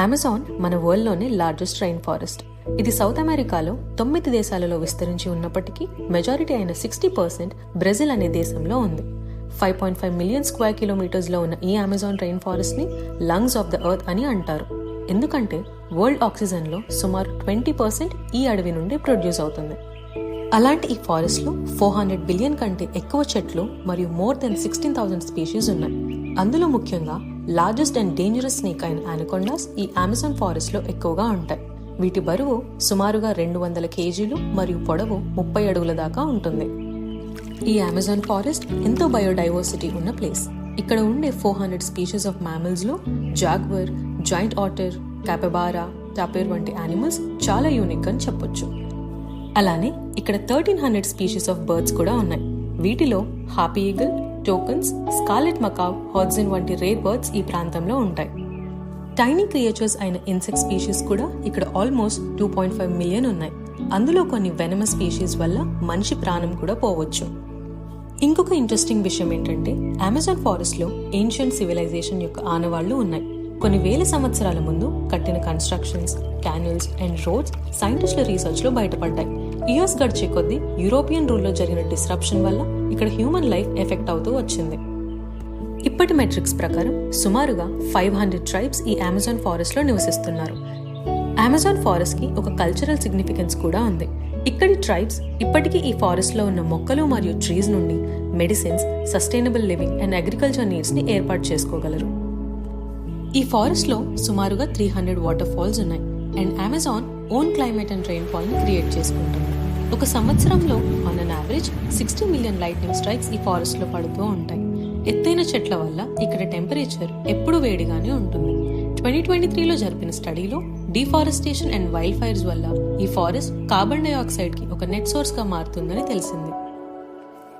Amazon మన వరల్డ్లోనే largest rain forest ఇది సౌత్ అమెరికాలో తొమ్మిది దేశాలలో విస్తరించి ఉన్నప్పటికీ మెజారిటీ అయిన సిక్స్టీ పర్సెంట్ బ్రెజిల్ అనే దేశంలో ఉంది. Five point five million square కిలోమీటర్స్లో ఉన్న ఈ అమెజాన్ రైన్ ఫారెస్ట్ని లంగ్స్ ఆఫ్ ద ఎర్త్ అని అంటారు. ఎందుకంటే వరల్డ్ ఆక్సిజన్లో సుమారు ట్వంటీ పర్సెంట్ ఈ అడవి నుండి ప్రొడ్యూస్ అవుతుంది. అలాంటి ఈ ఫారెస్ట్లో ఫోర్ హండ్రెడ్ బిలియన్ కంటే ఎక్కువ చెట్లు మరియు more than sixteen thousand species ఉన్నాయి. అందులో ముఖ్యంగా లార్జెస్ట్ అండ్ డేంజరస్ స్నేక్ అయిన ఆనకొండాస్ ఈ అమెజాన్ ఫారెస్ట్లో ఎక్కువగా ఉంటాయి. వీటి బరువు సుమారుగా రెండు వందల కేజీలు మరియు పొడవు ముప్పై అడుగుల దాకా ఉంటుంది. ఈ అమెజాన్ ఫారెస్ట్ ఎంతో బయోడైవర్సిటీ ఉన్న ప్లేస్. ఇక్కడ ఉండే four hundred species of మ్యామల్స్లో jaguar giant otter capybara tapir వంటి యానిమల్స్ చాలా యూనిక్ అని చెప్పొచ్చు. అలానే ఇక్కడ thirteen hundred species of birds కూడా ఉన్నాయి. వీటిలో harpy eagle toucans scarlet macaw hoatzin వంటి రేర్ బర్డ్స్ ఈ ప్రాంతంలో ఉంటాయి. టైనీ క్రియేచర్స్ అయిన ఇన్సెక్ట్ స్పీషీస్ కూడా ఇక్కడ almost two point five million ఉన్నాయి. అందులో కొన్ని వెనమ స్పీషీస్ వల్ల మనిషి ప్రాణం కూడా పోవచ్చు. ఇంకొక ఇంట్రెస్టింగ్ విషయం ఏంటంటే అమెజాన్ ఫారెస్ట్లో ఏన్షియంట్ సివిలైజేషన్ యొక్క ఆనవాళ్ళు ఉన్నాయి. కొన్ని వేల సంవత్సరాల ముందు కట్టిన కన్స్ట్రక్షన్స్ క్యానల్స్ అండ్ రోడ్స్ సైంటిస్టుల రీసెర్చ్లో బయటపడ్డాయి. ఇయర్స్ గడిచే కొద్దీ యూరోపియన్ రూల్లో జరిగిన డిస్రప్షన్ వల్ల ఇక్కడ హ్యూమన్ లైఫ్ ఎఫెక్ట్ అవుతూ వచ్చింది. ఇప్పటి మెట్రిక్స్ ప్రకారం సుమారుగా ఫైవ్ హండ్రెడ్ ట్రైబ్స్ ఈ అమెజాన్ ఫారెస్ట్లో నివసిస్తున్నారు. అమెజాన్ ఫారెస్ట్కి ఒక కల్చరల్ సిగ్నిఫికెన్స్ కూడా ఉంది. ఇక్కడి ట్రైబ్స్ ఇప్పటికీ ఈ ఫారెస్ట్లో ఉన్న మొక్కలు మరియు ట్రీస్ నుండి medicines sustainable living and agriculture నీడ్స్ని ఏర్పాటు చేసుకోగలరు. ఈ ఫారెస్ట్లో సుమారుగా త్రీ హండ్రెడ్ వాటర్ ఫాల్స్ ఉన్నాయి. And Amazon own climate and rain ఫాల్ని create చేసుకుంటుంది. ఒక సంవత్సరంలో on an average sixty million lightning strikes ఈ ఫారెస్ట్లో పడుతూ ఉంటాయి. ఎత్తైన చెట్ల వల్ల ఇక్కడ టెంపరేచర్ ఎప్పుడూ వేడిగానే ఉంటుంది. ట్వంటీ ట్వంటీ త్రీలో జరిపిన స్టడీలో డిఫారెస్టేషన్ అండ్ వైల్డ్ ఫైర్స్ వల్ల ఈ ఫారెస్ట్ కార్బన్ డైఆక్సైడ్కి ఒక నెట్ సోర్స్గా మారుతుందని తెలిసింది.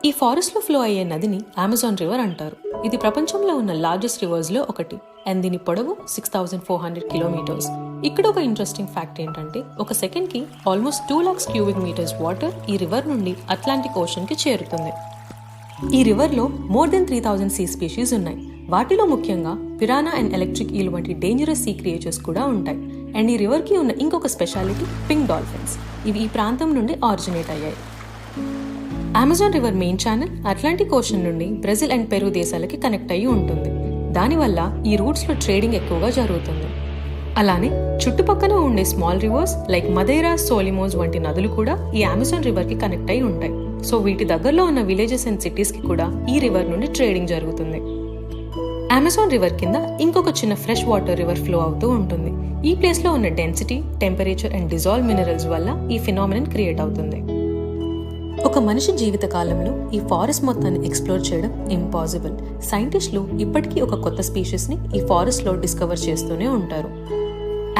ఈ ఫారెస్ట్లో ఫ్లో అయ్యే నదిని అమెజాన్ రివర్ అంటారు. ఇది ప్రపంచంలో ఉన్న లార్జెస్ట్ రివర్స్లో ఒకటి. అండ్ దీని పొడవు six thousand four hundred kilometres ఇక్కడ ఒక ఇంట్రెస్టింగ్ ఫ్యాక్ట్ ఏంటంటే ఒక సెకండ్కి almost two lakhs cubic metres water ఈ రివర్ నుండి అట్లాంటిక్ ఓషన్కి చేరుతుంది. ఈ రివర్లో more than three thousand sea species ఉన్నాయి. వాటిలో ముఖ్యంగా పిరానా అండ్ ఎలక్ట్రిక్ ఈల్ వంటి డేంజరస్ సీ క్రియేచర్స్ కూడా ఉంటాయి. అండ్ ఈ రివర్కి ఉన్న ఇంకొక స్పెషాలిటీ పింక్ డాల్ఫిన్స్ ఇవి ఈ ప్రాంతం నుండి ఆరిజినేట్ అయ్యాయి. Amazon river main channel Atlantic ocean నుండి బ్రెజిల్ అండ్ పెరు దేశాలకి కనెక్ట్ అయ్యి ఉంటుంది. దానివల్ల ఈ రూట్స్లో ట్రేడింగ్ ఎక్కువగా జరుగుతుంది. అలానే చుట్టుపక్కల ఉండే small rivers like Madeira Solimoes వంటి నదులు కూడా ఈ అమెజాన్ రివర్కి కనెక్ట్ అయి ఉంటాయి. సో వీటి దగ్గరలో ఉన్న విలేజెస్ అండ్ సిటీస్కి కూడా ఈ రివర్ నుండి ట్రేడింగ్ జరుగుతుంది. అమెజాన్ రివర్ కింద ఇంకొక చిన్న ఫ్రెష్ వాటర్ రివర్ ఫ్లో అవుతూ ఉంటుంది. ఈ ప్లేస్లో ఉన్న density temperature and dissolve minerals వల్ల ఈ ఫినామినన్ క్రియేట్ అవుతుంది. ఒక మనిషి జీవిత కాలంలో ఈ ఫారెస్ట్ మొత్తాన్ని ఎక్స్ప్లోర్ చేయడం ఇంపాసిబుల్ సైంటిస్టులు ఇప్పటికీ ఒక కొత్త స్పీషీస్ని ఈ ఫారెస్ట్లో డిస్కవర్ చేస్తూనే ఉంటారు.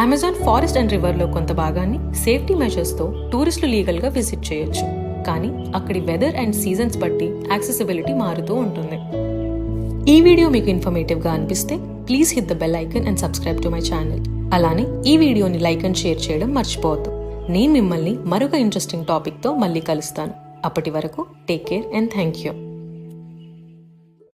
అమెజాన్ ఫారెస్ట్ అండ్ రివర్లో కొంత భాగాన్ని సేఫ్టీ మెజర్స్తో టూరిస్టులు లీగల్గా విజిట్ చేయొచ్చు. కానీ అక్కడి వెదర్ అండ్ సీజన్స్ బట్టి యాక్సెసిబిలిటీ మారుతూ ఉంటుంది. ఈ వీడియో మీకు ఇన్ఫర్మేటివ్గా అనిపిస్తే please hit the bell icon and subscribe to my channel. అలానే ఈ వీడియోని లైక్ అండ్ షేర్ చేయడం మర్చిపోవద్దు. నేను మిమ్మల్ని మరొక ఇంట్రెస్టింగ్ టాపిక్తో మళ్ళీ కలుస్తాను. అప్పటి వరకు take care and thank you